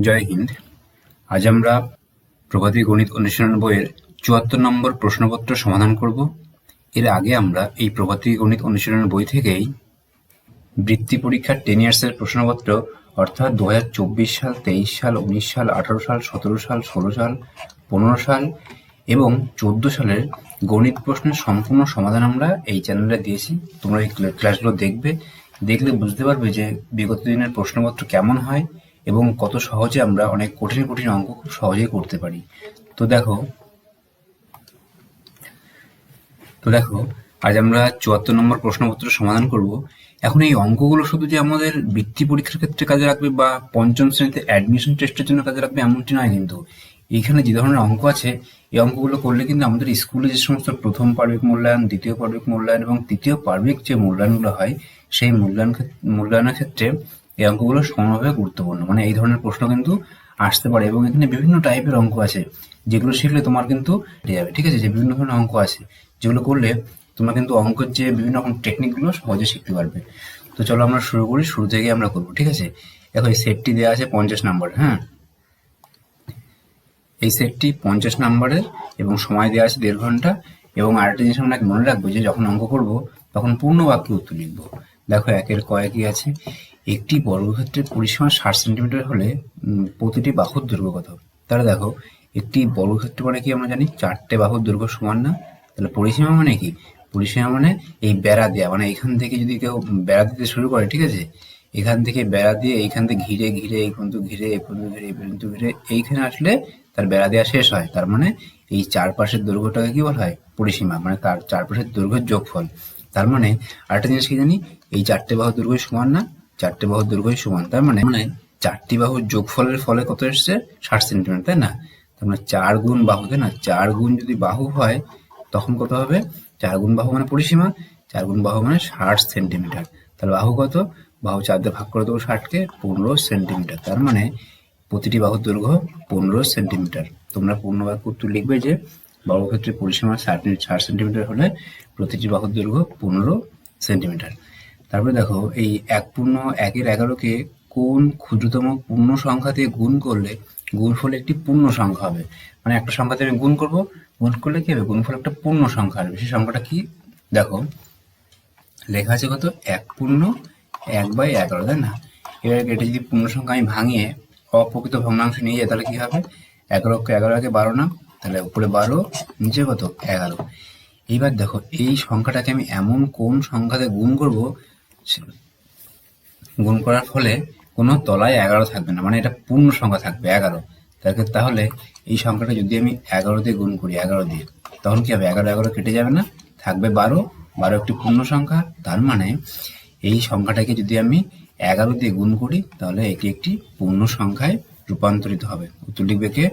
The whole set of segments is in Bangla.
জয় হিন্দ। আজ আমরা প্রভাতী গণিত অনুশীলন বইয়ের চুয়াত্তর নম্বর প্রশ্নপত্র সমাধান করব। এর আগে আমরা এই প্রভাতী গণিত অনুশীলন বই থেকেই বৃত্তি পরীক্ষার টেন ইয়ার্সের প্রশ্নপত্র, অর্থাৎ দু হাজার চব্বিশ সাল, তেইশ সাল, উনিশ সাল, আঠারো সাল, সতেরো সাল, ষোলো সাল, পনেরো সাল এবং চোদ্দ সালের গণিত প্রশ্নের সম্পূর্ণ সমাধান আমরা এই চ্যানেলে দিয়েছি। তোমরা এই ক্লা- ক্লাসগুলো দেখবে। দেখলে বুঝতে পারবে যে বিগত দিনের প্রশ্নপত্র কেমন হয়। এবং কত সহজে আমরা অনেক কঠিন কঠিন অঙ্ক খুব সহজেই করতে পারি। তো দেখো তো দেখো, আজ আমরা চুয়াত্তর নম্বর প্রশ্নপত্র সমাধান করব। এখন এই অঙ্কগুলো শুধু যে আমাদের বৃত্তি পরীক্ষার ক্ষেত্রে কাজে লাগবে বা পঞ্চম শ্রেণীতে অ্যাডমিশন টেস্টের জন্য কাজে লাগবে এমনটি নয় কিন্তু। এইখানে যে ধরনের অঙ্ক আছে, এই অঙ্কগুলো করলে কিন্তু আমাদের স্কুলে যে সমস্ত প্রথম পার্বিক মূল্যায়ন, দ্বিতীয় পার্বিক মূল্যায়ন এবং তৃতীয় পার্বিক যে মূল্যায়নগুলো হয়, সেই মূল্যায়ন মূল্যায়নের ক্ষেত্রে এই অঙ্কগুলো সমানভাবে গুরুত্বপূর্ণ। মানে এই ধরনের প্রশ্ন কিন্তু আসতে পারে এবং এখানে বিভিন্ন টাইপের অঙ্ক আছে, যেগুলো শিখলে তোমার কিন্তু যাবে, ঠিক আছে? যে বিভিন্ন ধরনের অঙ্ক আছে, যেগুলো করলে তোমরা কিন্তু অঙ্কের যে বিভিন্ন রকম টেকনিকগুলো সহজে শিখতে পারবে। তো চলো আমরা শুরু করি, শুরু থেকে আমরা করব, ঠিক আছে? দেখো, এই সেটটি দেওয়া আছে পঞ্চাশ নাম্বার হ্যাঁ? এই সেটটি পঞ্চাশ নাম্বারের এবং সময় দেওয়া আছে দেড় ঘণ্টা এবং আরেকটা জিনিস আমরা মনে রাখব যে যখন অঙ্ক করব তখন পূর্ণ বাক্যে উত্তর লিখব। দেখো, একের কয়েকই আছে? একটি বর্গক্ষেত্রের পরিসীমা ষাট সেন্টিমিটার হলে প্রতিটি বাহুর দৈর্ঘ্য কত? তাহলে দেখো, একটি বর্গক্ষেত্র মানে কি আমরা জানি? চারটে বাহুর দৈর্ঘ্য সমান না। তাহলে পরিসীমা মানে কি? পরিসীমা মানে এই বেড়া দেওয়া মানে এখান থেকে যদি কেউ বেড়া দিতে শুরু করে, ঠিক আছে? এখান থেকে বেড়া দিয়ে এইখান থেকে ঘিরে ঘিরে, এই পর্যন্ত ঘিরে, এই পর্যন্ত ঘিরে, এই পর্যন্ত ঘিরে, এইখানে আসলে তার বেড়া দেওয়া শেষ হয়। তার মানে এই চারপাশের দৈর্ঘ্যটাকে কি বলা হয়? পরিসীমা। মানে তার চারপাশের দৈর্ঘ্যের যোগফল। তার মানে আরেকটা জিনিস কি জানি? এই চারটে বাহুর দৈর্ঘ্য সমান না। চারটে বাহুর দৈর্ঘ্য সমান, তার মানে মানে চারটি বাহুর যোগফলের ফলে কত এসছে? ষাট সেন্টিমিটার, তাই না? তার মানে চার গুণ বাহু, তাই না? চার গুণ যদি বাহু হয়, তখন কত হবে? চার গুণ বাহু মানে পরিসীমা, চার গুণ বাহু মানে ষাট সেন্টিমিটার। তাহলে বাহু কত? বাহু চার দিয়ে ভাগ করে দেবো ষাটকে, পনেরো সেন্টিমিটার। তার মানে প্রতিটি বাহুর দৈর্ঘ্য পনেরো সেন্টিমিটার। তোমরা পূর্ণ বাক্য উত্তর লিখবে যে বর্গক্ষেত্রের পরিসীমা ষাট ষাট সেন্টিমিটার হলে প্রতিটি বাহুর দৈর্ঘ্য পনেরো সেন্টিমিটার। তারপরে দেখো, এই এক পূর্ণ একের এগারোকে কোন ক্ষুদ্রতম পূর্ণ সংখ্যা দিয়ে গুণ করলে গুণফল একটি পূর্ণ সংখ্যা হবে? মানে একটা সংখ্যা দিয়ে আমি গুণ করব, গুণ করলে কি হবে? গুণফল একটা পূর্ণ সংখ্যা হবে সেই সংখ্যাটা কি? দেখো, লেখা আছে কত? এক পূর্ণ এক বাই এগারো, তাই না? এবার এটা যদি পূর্ণ সংখ্যা আমি ভাঙিয়ে অপ্রকৃত ভগ্নাংশ নিয়ে যাই, তাহলে কি হবে? এগারো এগারো আগে বারো না তাহলে উপরে বারো, নিচে কত? এগারো। এইবার দেখো, এই সংখ্যাটাকে আমি এমন কোন সংখ্যাতে গুণ করব গুণ করার ফলে কোনো তলায় এগারো থাকবে না মানে এটা পূর্ণ সংখ্যা থাকবে, এগারো। তাহলে এই সংখ্যাটা যদি আমি এগারো দিয়ে গুণ করি, এগারো দিয়ে, তখন কি হবে? এগারো এগারো কেটে যাবে না? থাকবে বারো। বারো একটি পূর্ণ সংখ্যা, তার মানে এই সংখ্যাটাকে যদি আমি এগারো দিয়ে গুণ করি, তাহলে এটি একটি পূর্ণ সংখ্যায় রূপান্তরিত হবে। উত্তর লিখবে কে?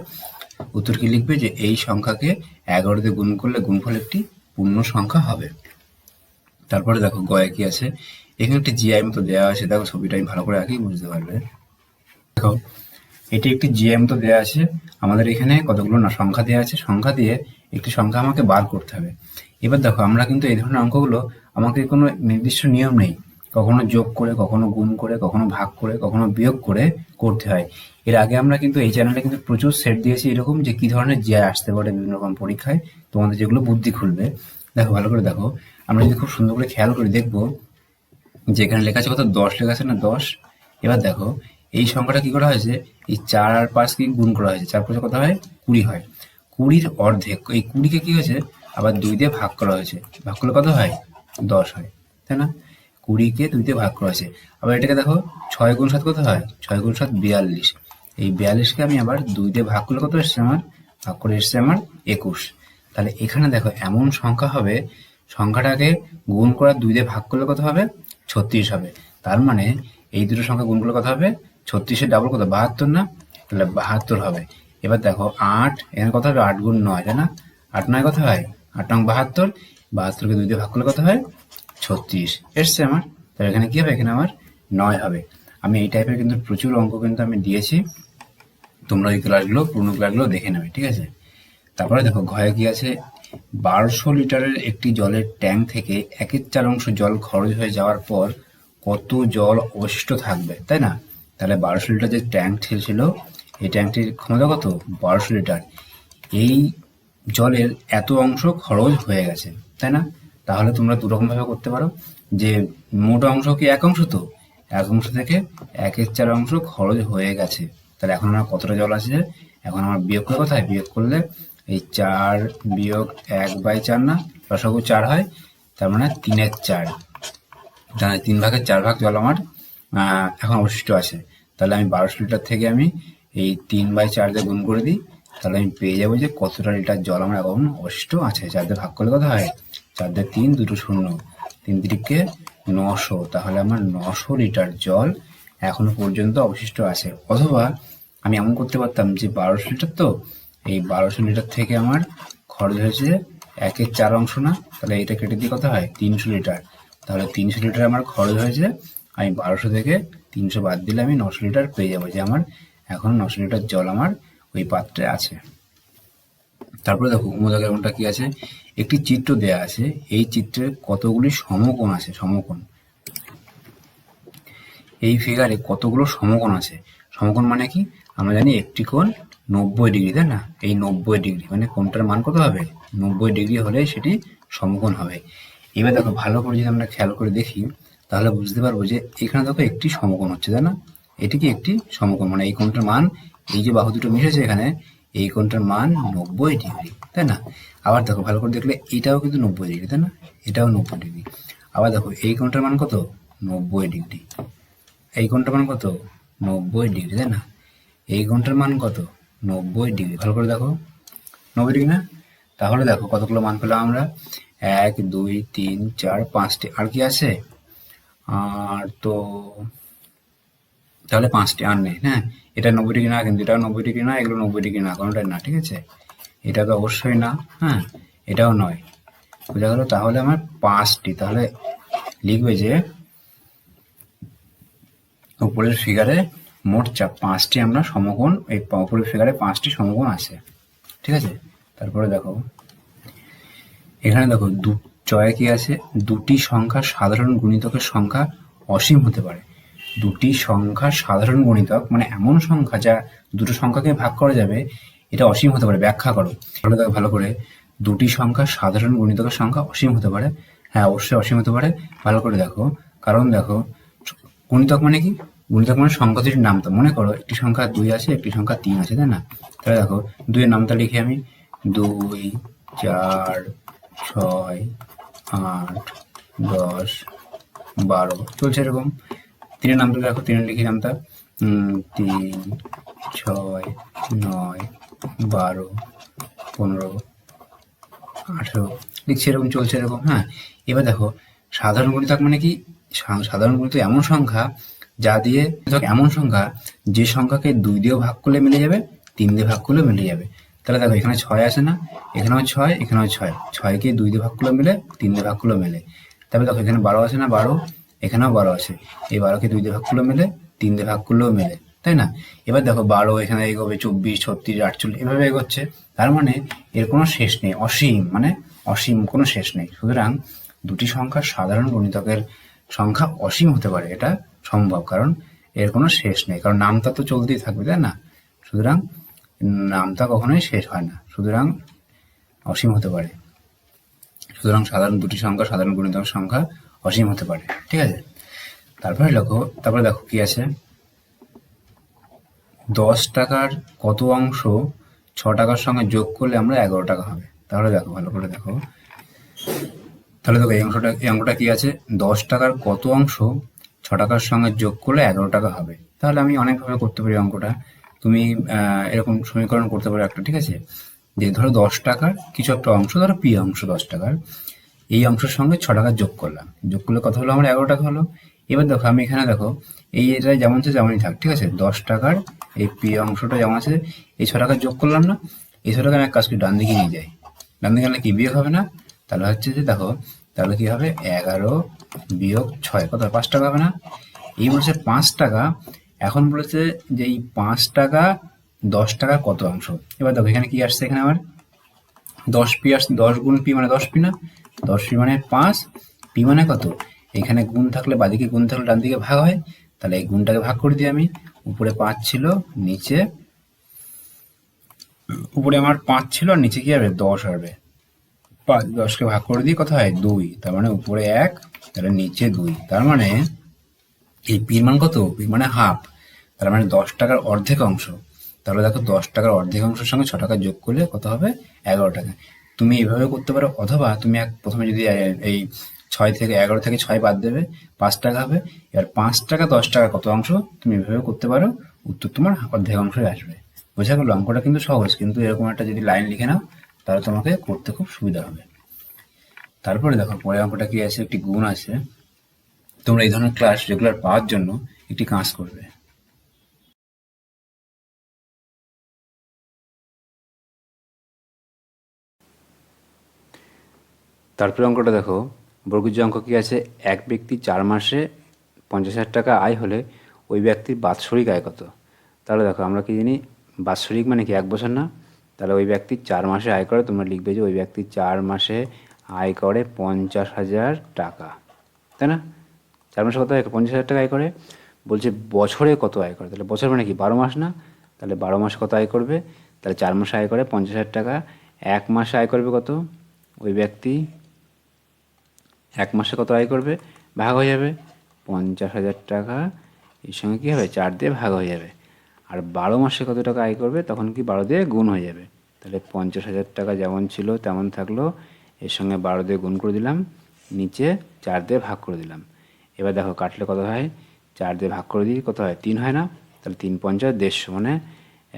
উত্তর কি লিখবে? যে এই সংখ্যাকে এগারো দিয়ে গুণ করলে গুণফল একটি পূর্ণ সংখ্যা হবে। তারপরে দেখো গয়ে কি আছে? এখানে একটি জিআই মতো দেওয়া আছে, দেখো ছবিটা আমি ভালো করে আঁকি বুঝতে পারবে। দেখো, এটি একটি জিআই মতো দেওয়া আছে, আমাদের এখানে কতগুলো না, সংখ্যা দেওয়া আছে, সংখ্যা দিয়ে একটি সংখ্যা আমাকে বার করতে হবে। এবার দেখো, আমরা কিন্তু এই ধরনের অঙ্কগুলো, আমাকে কোনো নির্দিষ্ট নিয়ম নেই, কখনো যোগ করে, কখনো গুণ করে, কখনো ভাগ করে, কখনো বিয়োগ করে করতে হয়। এর আগে আমরা কিন্তু এই চ্যানেলে কিন্তু প্রচুর সেট দিয়েছি এরকম যে কি ধরনের জিআই আসতে পারে বিভিন্ন রকম পরীক্ষায়, তোমাদের যেগুলো বুদ্ধি খুলবে। দেখো, ভালো করে দেখো, আমরা যদি খুব সুন্দর করে খেয়াল করে দেখব যেখানে লেখা আছে কত? দশ লেখা আছে না দশ? এবার দেখো, এই সংখ্যাটা কি করা হয়েছে? এই চার আর পাঁচ কি গুণ করা হয়েছে। চার পাঁচে কত হয়? কুড়ি হয়। কুড়ির অর্ধেক, এই কুড়িকে কি হয়েছে? আবার দুই দিয়ে ভাগ করা হয়েছে। ভাগ করলে কত হয়? দশ হয়। তাই না? কুড়িকে দুই দিয়ে ভাগ করা হয়েছে। আবার এটাকে দেখো, ছয় গুণ সাত কত হয়? ছয় গুণ সাত বিয়াল্লিশ। এই বিয়াল্লিশকে আমি আবার দুই দিয়ে ভাগ করলে কত এসছে আমার? ভাগ করে এসছে আমার একুশ। তাহলে এখানে দেখো, এমন সংখ্যা হবে, সংখ্যাটাকে গুণ করা দুই দিয়ে ভাগ করলে কত হবে? ছত্রিশ হবে। তার মানে এই দুটো সংখ্যা গুণ করলে কত হবে ছত্রিশের ডাবল কত? বাহাত্তর না? তাহলে বাহাত্তর হবে। এবার দেখো, আট, এখানে কত হবে? আট গুণ নয়, তাই না? আট নয় কত হয়? আট নং বাহাত্তর। বাহাত্তরকে দুই দিয়ে ভাগ করলে কত হয়? ছত্রিশ। এসছে আমার। তাহলে এখানে কি হবে? এখানে আমার নয় হবে। আমি এই টাইপের কিন্তু প্রচুর অঙ্ক কিন্তু আমি দিয়েছি। তোমরা ওই ক্লাসগুলো পুরনো ক্লাসগুলো দেখে নেবে, ঠিক আছে? তারপরে দেখো ঘরে কি আছে? বারোশো লিটারের একটি জলের ট্যাঙ্ক থেকে একের চার অংশ জল খরচ হয়ে যাওয়ার পর কত জল অবশিষ্ট থাকবে, তাই না? তাহলে বারোশো লিটার যে ট্যাঙ্ক ছিল, এই ট্যাঙ্কটির ক্ষমতা কত? বারোশো লিটার। এই জলের এত অংশ খরচ হয়ে গেছে, তাই না? তাহলে তোমরা দুরকম ভাবে করতে পারো যে মোট অংশ কি এক অংশ তো? এক অংশ থেকে একের চার অংশ খরচ হয়ে গেছে। তাহলে এখন আমার কতটা জল আছে? এখন আমার বিয়োগ করে কোথায়? বিয়োগ করলে এই চার বিয়োগ এক বাই চার না? লসাগু চার হয়, তার মানে তিনের চার। তাহলে তিন ভাগের চার ভাগ জল আমার। এখন অবশিষ্ট আছে। তাহলে আমি বারোশো লিটার থেকে আমি এই তিন বাই চার দিয়ে গুণ করে দিই। তাহলে আমি পেয়ে যাব যে কতটা লিটার জল আমার এখন অবশিষ্ট আছে। চার দিয়ে ভাগ করলে কথা হয়? চার দিয়ে তিন, দুটো শূন্য। তিন তিরিকে নশো। তাহলে আমার নশো লিটার জল এখনও পর্যন্ত অবশিষ্ট আছে। অথবা আমি এমন করতে পারতাম যে বারোশো লিটার তো এই বারোশো লিটার থেকে আমার খরচ হয়েছে একের চার অংশ না, তাহলে এটা কেটে দিয়ে কত হয়? তিনশো লিটার। তাহলে তিনশো লিটার আমার খরচ হয়েছে, আমি বারোশো থেকে তিনশো বাদ দিলে আমি নশো লিটার পেয়ে যাব, যে আমার এখন নশো লিটার জল আমার ওই পাত্রে আছে। তারপরে দেখো উমদাগের কোনটা কি আছে? একটি চিত্র দেয়া আছে, এই চিত্রে কতগুলি সমকোণ আছে, সমকোণ। এই ফিগারে কতগুলো সমকোণ আছে? সমকোণ মানে কি? আমরা জানি একটি কোণ নব্বই ডিগ্রি তাই না? এই নব্বই ডিগ্রি মানে কোণটার মান কত হবে? নব্বই ডিগ্রি হলে সেটি সমকোণ হবে। এবার দেখো, ভালো করে যদি আমরা খেয়াল করে দেখি, তাহলে বুঝতে পারব যে এখানে দেখো একটি সমকোণ হচ্ছে, তাই না? এটিকে একটি সমকোণ মানে এই কোণটার মান, এই যে বাহু দুটো মিশেছে এখানে, এই কোণটার মান নব্বই ডিগ্রি তাই না? আবার দেখো, ভালো করে দেখলে এটাও কিন্তু নব্বই ডিগ্রি তাই না? এটাও নব্বই ডিগ্রি আবার দেখো, এই কোণটার মান কত? নব্বই ডিগ্রি এই কোণটার মান কত? নব্বই ডিগ্রি তাই না? এই কোণটার মান কত? নব্বই ডিগ্রি। ভালো করে দেখো। নব্বই ডিগ্রি না? তাহলে দেখো কতগুলো মান পেলাম আমরা? এক, দুই, তিন, চার, পাঁচটি। আর কি আছে? আর তো তাহলে পাঁচটি আর নেই হ্যাঁ? এটা নব্বই ডিগ্রি না, কিন্তু এটাও নব্বই ডিগ্রি না, এগুলো নব্বই ডিগ্রি না, কোনোটাই না, ঠিক আছে? এটা তো অবশ্যই না হ্যাঁ? এটাও নয়। বোঝা গেল? তাহলে আমার পাঁচটি। তাহলে লিখবে যে উপরের ফিগারে মোট চাপ পাঁচটি আমরা সমকোণ, এই উপরের ফিগারে পাঁচটি সমকোণ আছে। ঠিক আছে? তারপরে দেখো। এখানে দেখো, দু চয়ে কি আছে? দুটি সংখ্যা সাধারণ গুণিতকের সংখ্যা অসীম হতে পারে। দুটি সংখ্যা সাধারণ গুণিতক মানে এমন সংখ্যা যা দুটো সংখ্যাকে ভাগ করা যাবে, এটা অসীম হতে পারে। ব্যাখ্যা করো। ভালো দেখো ভালো করে, দুটি সংখ্যা সাধারণ গুণিতকের সংখ্যা অসীম হতে পারে। হ্যাঁ অবশ্যই অসীম হতে পারে। ভালো করে দেখো। কারণ দেখো, গুণিতক মানে কি? গুণিতক মানে সংখ্যা দুটির নামতা মনে করো, একটি সংখ্যা দুই আছে, একটি সংখ্যা তিন আছে, তাই না? তাহলে দেখো, দুইয়ের নামতা লিখি আমি। দুই, চার, ছয়, আট, দশ, বারো, চলছে এরকম। তিনের নামটা দেখো, তিনের লিখি নামটা। তিন, ছয়, নয়, বারো, পনেরো, আঠেরো, লিখছি এরকম, চলছে এরকম হ্যাঁ? এবার দেখো, সাধারণ গুণিতক মানে কি? সাধারণ গুণিতক এমন সংখ্যা যা দিয়ে এমন সংখ্যা, যে সংখ্যাকে দুই দিয়ে ভাগ করলে মিলে যাবে, তিন দিয়ে ভাগ করলে মিলে যাবে। তাহলে দেখো, এখানে ছয় আছে না, এখানেও ছয় এখানেও ছয়। ছয়কে দুই দিয়ে ভাগ করলে মিলে, তিন দিয়ে ভাগ করলে মেলে। তারপরে দেখো, এখানে বারো আছে না, বারো, এখানেও বারো আছে এই বারোকে দুই দিয়ে ভাগ করলে মেলে, তিন দিয়ে ভাগ করলেও মেলে, তাই না? এবার দেখো, বারো এখানে এগোবে, চব্বিশ, ছত্রিশ, আটচল্লিশ, এভাবে এগোচ্ছে। তার মানে এর কোনো শেষ নেই, অসীম মানে অসীম কোনো শেষ নেই। সুতরাং দুটি সংখ্যা সাধারণ গণিতকের সংখ্যা অসীম হতে পারে, এটা সম্ভব, কারণ এর কোনো শেষ নেই। কারণ নামটা তো চলতেই থাকবে, তাই না? সুতরাং নামটা কখনোই শেষ হয় না। সুতরাং অসীম হতে পারে। সুতরাং সাধারণ দুটি সংখ্যা, সাধারণ গুণিতক সংখ্যা অসীম হতে পারে। ঠিক আছে? তারপরে দেখো তারপরে দেখো কি আছে। দশ টাকার কত অংশ ছ টাকার সঙ্গে যোগ করলে আমরা এগারো টাকা হবে। তাহলে দেখো, ভালো করে দেখো। তাহলে দেখো, এই অংশটা, এই অঙ্কটা কি আছে? দশ টাকার কত অংশ ছ টাকার সঙ্গে যোগ করলে এগারো টাকা হবে। তাহলে আমি অনেকভাবে করতে পারি অঙ্কটা। তুমি এরকম সমীকরণ করতে পারো একটা, ঠিক আছে? যে ধরো দশ টাকার কিছু একটা অংশ, ধরো পি অংশ দশ টাকার। এই অংশের সঙ্গে ছ টাকা যোগ করলাম। যোগ করলে কত হলো? আমার এগারো টাকা হলো। এবার দেখো, আমি এখানে দেখো, এই এটা যেমন আছে যেমনই থাক, ঠিক আছে? দশ টাকার এই পি অংশটা যেমন আছে, এই ছ টাকা যোগ করলাম না, এই ছ টাকা আমি এক কাজ করি, ডান দিকে নিয়ে যাই। ডান দিকে গেলে কি বিয়োগ হবে না? তাহলে হচ্ছে যে দেখো, তাহলে কি হবে? এগারো বিয়োগ ছয়। কত পাঁচ টাকা হবে না? এই বলছে পাঁচ টাকা। এখন বলেছে যে এই পাঁচ টাকা, দশ টাকার কত অংশ? এবার দেখো, এখানে কি আসছে এখানে আমার দশ পি আসছে, দশ গুণ পি মানে দশ পি না? দশ পি মানে পাঁচ। পি মানে কত? এখানে গুণ থাকলে বাদিকে গুণ থাকলে ডান দিকে ভাগ হয়। তাহলে এই গুণটাকে ভাগ করে দিই আমি। উপরে পাঁচ ছিল, নিচে উপরে আমার পাঁচ ছিল আর নিচে কি হবে? দশ হবে। পাঁচ, দশকে ভাগ করে দিই, কত হয়? দুই। তার মানে উপরে এক তাহলে নিচে দুই। তার মানে এই পির মান কত? পির মানে হাফ তার মানে দশ টাকার অর্ধেক অংশ। তাহলে দেখো দশ টাকার অর্ধেক অংশের সঙ্গে ছ টাকা যোগ করলে কত হবে? এগারো টাকা। তুমি এইভাবে করতে পারো, অথবা তুমি এক প্রথমে যদি এই ছয় থেকে এগারো থেকে ছয় বাদ দেবে, পাঁচ টাকা হবে। এবার পাঁচ টাকা, দশ টাকা কত অংশ? তুমি এভাবে করতে পারো, উত্তর তোমার অর্ধেক অংশই আসবে। বোঝা গেল, অঙ্কটা কিন্তু সহজ, কিন্তু এরকম একটা যদি লাইন লিখে নাও, তাহলে তোমাকে করতে খুব সুবিধা হবে। তারপরে দেখো পরে অঙ্কটা কি আছে? একটি গুণ আছে। তোমরা এই ধরনের ক্লাস রেগুলার পাওয়ার জন্য একটি কাজ করবে। তারপরে অঙ্কটা দেখো বর্গীজ অঙ্ক কি আছে? এক ব্যক্তি চার মাসে পঞ্চাশ হাজার টাকা আয় হলে ওই ব্যক্তির বাৎসরিক আয় কত? তাহলে দেখো, আমরা কি জানি, বাৎসরিক মানে কি? এক বছর না। তাহলে ওই ব্যক্তি চার মাসে আয় করে, তোমরা লিখবে যে ওই ব্যক্তি চার মাসে আয় করে পঞ্চাশ হাজার টাকা, তাই না? চার মাসে কত আয় করে? পঞ্চাশ হাজার টাকা আয় করে। বলছে, বছরে কত আয় করে? তাহলে বছর মানে কি? বারো মাস না? তাহলে বারো মাসে কত আয় করবে? তাহলে চার মাসে আয় করে পঞ্চাশ হাজার টাকা। এক মাসে আয় করবে কত? ওই ব্যক্তি এক মাসে কত আয় করবে? ভাগ হয়ে যাবে। পঞ্চাশ হাজার টাকা। এর সঙ্গে কী হবে? চার দিয়ে ভাগ হয়ে যাবে। আর বারো মাসে কত টাকা আয় করবে? তখন কি বারো দিয়ে গুণ হয়ে যাবে। তাহলে পঞ্চাশ হাজার টাকা যেমন ছিল, তেমন থাকল। এর সঙ্গে বারো দিয়ে গুণ করে দিলাম, নিচে চার দিয়ে ভাগ করে দিলাম। এবার দেখো কাটলে কত হয়? চার দিয়ে ভাগ করে দিই, কত হয়? তিন হয় না? তাহলে তিন পঞ্চাশ, দেড়শো মানে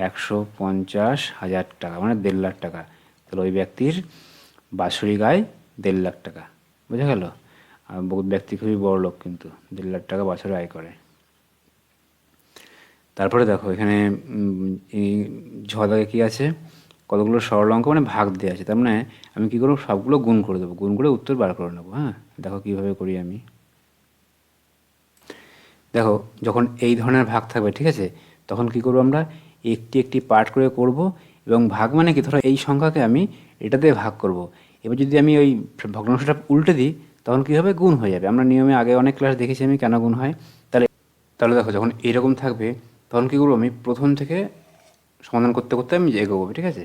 একশো পঞ্চাশ হাজার টাকা মানে দেড় লাখ টাকা। তাহলে ওই ব্যক্তির বাৎসরিক আয় দেড় লাখ টাকা, বোঝা গেল? আর বহুত ব্যক্তি খুবই বড় লোক কিন্তু, দেড় লাখ টাকা বছরে আয় করে। তারপরে দেখো এখানে এই ঝদাকে কি আছে? কতগুলো সরল অঙ্ক মানে ভাগ দেওয়া আছে, তার মানে আমি কী করব? সবগুলো গুণ করে দেবো, গুণ করে উত্তর বার করে নেব হ্যাঁ? দেখো কীভাবে করি আমি। দেখো, যখন এই ধরনের ভাগ থাকবে, ঠিক আছে? তখন কি করব আমরা? একটি একটি পার্ট করে করব এবং ভাগ মানে কি? ধরো এই সংখ্যাকে আমি এটা দিয়ে ভাগ করব। এবার যদি আমি ওই ভগ্নাংশটা উল্টে দিই, তখন কী হবে? গুণ হয়ে যাবে। আমরা নিয়মে আগে অনেক ক্লাস দেখেছি আমি কেন গুণ হয়। তাহলে তাহলে দেখো, যখন এরকম থাকবে, তখন কী করব আমি? প্রথম থেকে সমাধান করতে করতে আমি যে এগোবো, ঠিক আছে?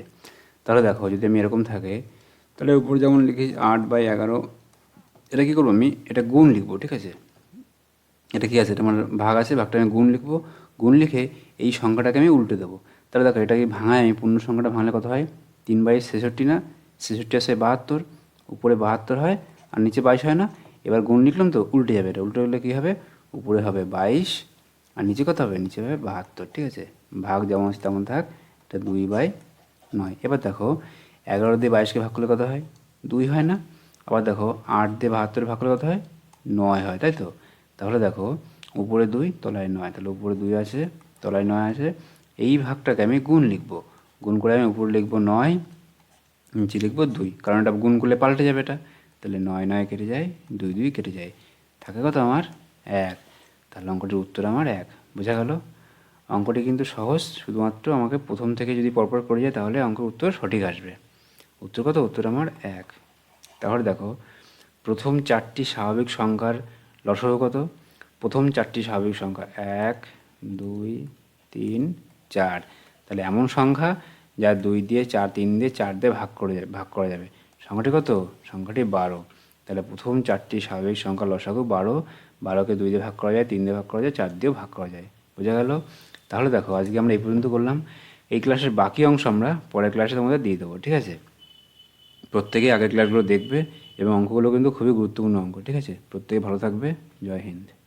তাহলে দেখো, যদি আমি এরকম থাকে, তাহলে উপরে যেমন লিখি আট বাই এগারো, এটা কী করব আমি? এটা গুণ লিখব, ঠিক আছে? এটা কি আছে? এটা আমার ভাগ আছে, ভাগটা আমি গুণ লিখব। গুণ লিখে এই সংখ্যাটাকে আমি উল্টে দেবো। তাহলে দেখো এটাকে ভাঙায়? আমি পূর্ণ সংখ্যাটা ভাঙলে কত হয়? তিন বাই ছেষট্টি না? ছেষট্টি আসে বাহাত্তর, উপরে বাহাত্তর হয়, আর নিচে বাইশ হয় না? এবার গুণ লিখলাম তো, উল্টে যাবে এটা। উল্টে গেলে কী হবে? উপরে হবে বাইশ আর নিচে কত হবে, নিচে হবে বাহাত্তর, ঠিক আছে? ভাগ যেমন আছে তেমন থাক, এটা দুই বাই নয়। এবার দেখো, এগারো দিয়ে বাইশকে ভাগ করলে কত হয়? দুই হয় না। আবার দেখো, আট দিয়ে বাহাত্তর ভাগ করলে কত হয়? নয় হয়, তাই তো? তাহলে দেখো, উপরে দুই, তলায় নয়। তাহলে উপরে দুই আছে, তলায় নয় আছে। এই ভাগটাকে আমি গুণ লিখব। গুণ করে আমি উপরে লিখব নয়, নিচে লিখব দুই। কারণ এটা গুণ করলে পাল্টে যাবে এটা। তাহলে নয় নয় কেটে যায়, দুই দুই কেটে যায়। থাকে কত আমার? এক। তাহলে অঙ্কটির উত্তর আমার এক। বোঝা গেল? অঙ্কটি কিন্তু সহজ, শুধুমাত্র আমাকে প্রথম থেকে যদি পরপর করে যায় তাহলে অঙ্কের উত্তর সঠিক আসবে। উত্তর কত? উত্তর আমার এক। তাহলে দেখো, প্রথম চারটি স্বাভাবিক সংখ্যার লসগু কত? প্রথম চারটি স্বাভাবিক সংখ্যা এক, দুই, তিন, চার। তাহলে এমন সংখ্যা যা দুই দিয়ে চার, তিন দিয়ে চার দিয়ে ভাগ করে, ভাগ করা যাবে। সংখ্যাটি কত? সংখ্যাটি বারো। তাহলে প্রথম চারটি স্বাভাবিক সংখ্যা লসাগু বারো, বারোকে দুই দিয়ে ভাগ করা যায়, তিন দিয়ে ভাগ করা যায়, চার দিয়েও ভাগ করা যায়। বোঝা গেল? তাহলে দেখো, আজকে আমরা এই পর্যন্ত করলাম। এই ক্লাসের বাকি অংশ আমরা পরের ক্লাসে তোমাদের দিয়ে দেবো, ঠিক আছে? প্রত্যেকেই আগের ক্লাসগুলো দেখবে এবং অঙ্কগুলো কিন্তু খুবই গুরুত্বপূর্ণ অঙ্ক, ঠিক আছে? প্রত্যেকে ভালো থাকবে। জয় হিন্দ।